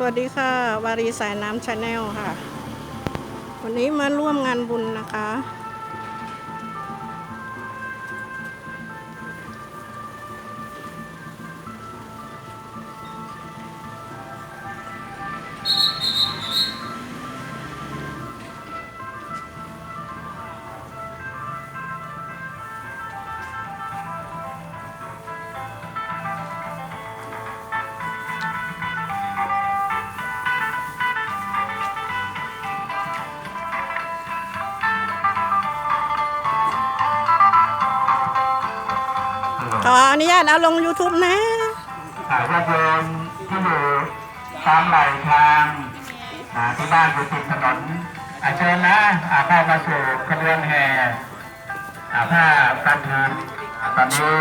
สวัสดีค่ะ วารีสายน้ำชาแนลค่ะ วันนี้มาร่วมงานบุญนะคะ ออนุญาตเอาลง YouTube นะหากญาติโยมที่อยู่ตามไหลทางอ่าที่บ้านอยู่ติดถนนอาเชิญนะอ่าเข้ามาสู่ขบวนแห่อ่าผ้ากันเทินอ่าตอนนี้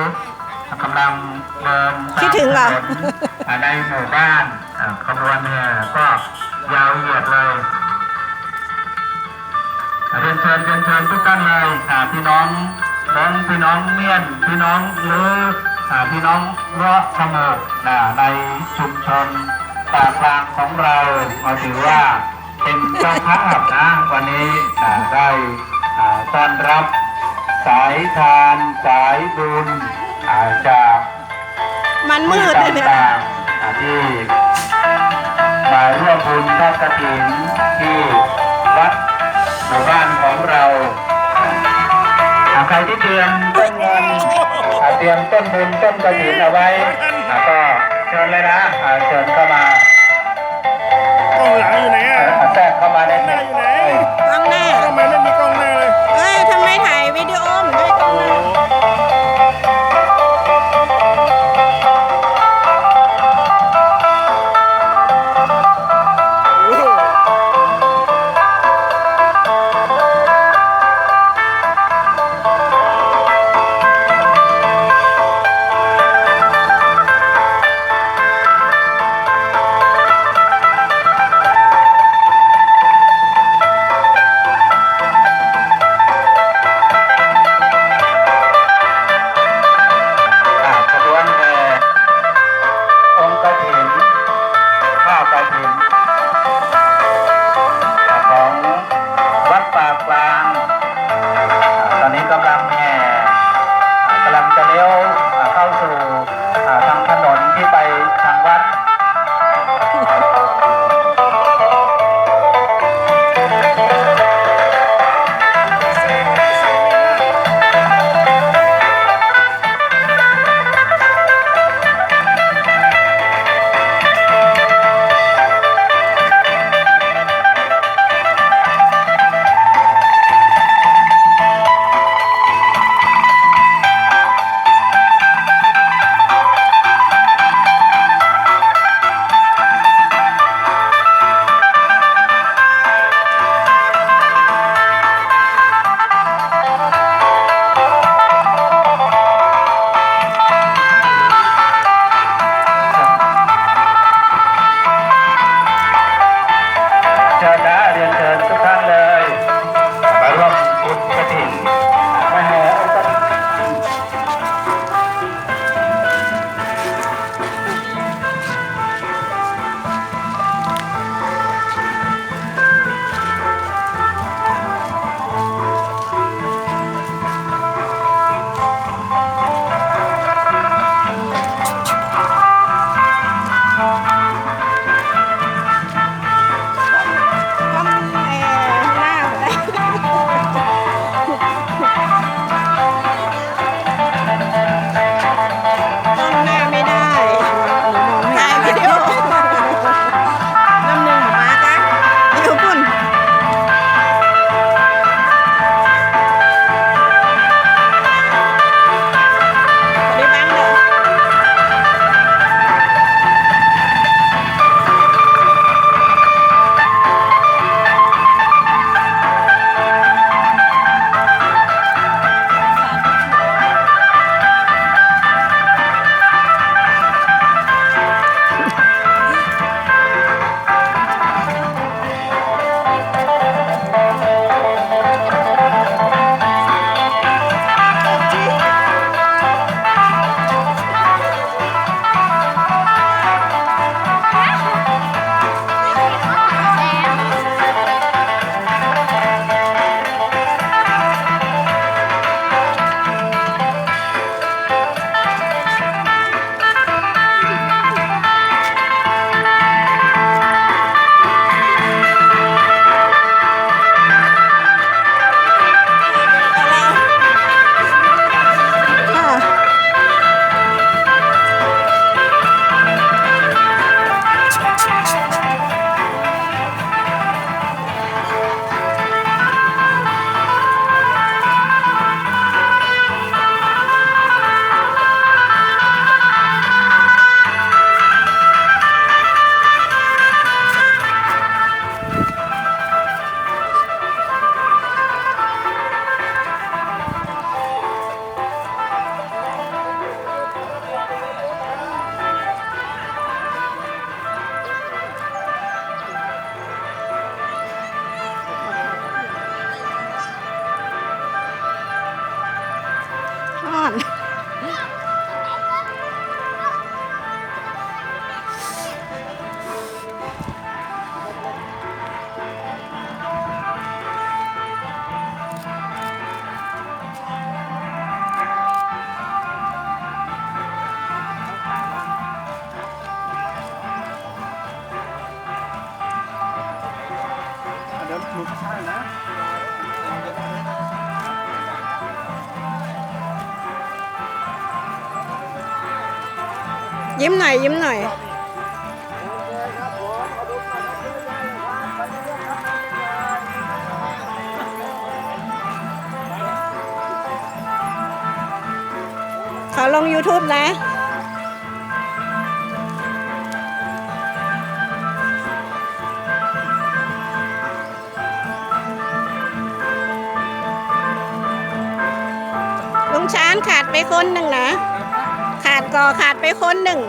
กำลังเดินตามคิดถึงเหรอ ถนน อ่าในหมู่บ้านอ่าขบวนแห่ก็ยาวเหยียดเลยอ่าเรียนเชิญเรียนเชิญทุกท่านเลยอ่าพี่น้อง น้องพี่น้องเมียนพี่น้องหรืออ่าพี่น้องเลาะขโมกอ่าในชุมชนปากกลางของเราเราถือว่าเป็นเจ้าภาพนะวันนี้อ่าได้อ่าต้อนรับสายทานสายบุญอ่าจากมันมืดเลยเนี่ยต่างๆอ่าที่มาร่วมบุญทอดกฐินที่วัดหมู่บ้านของเราอ่าใครที่เตรียมต้นเงินอ่าเตรียมต้นบุญต้นกฐินเอาไว้อ่าก็เชิญเลยนะอ่าเชิญเข้ามา সদা ยิ้มหน่อยยิ้มหน่อยขอลง YouTube นะลุงช้านขาดไปคนหนึ่งนะ ขาดก่อขาดไปคนหนึ่ง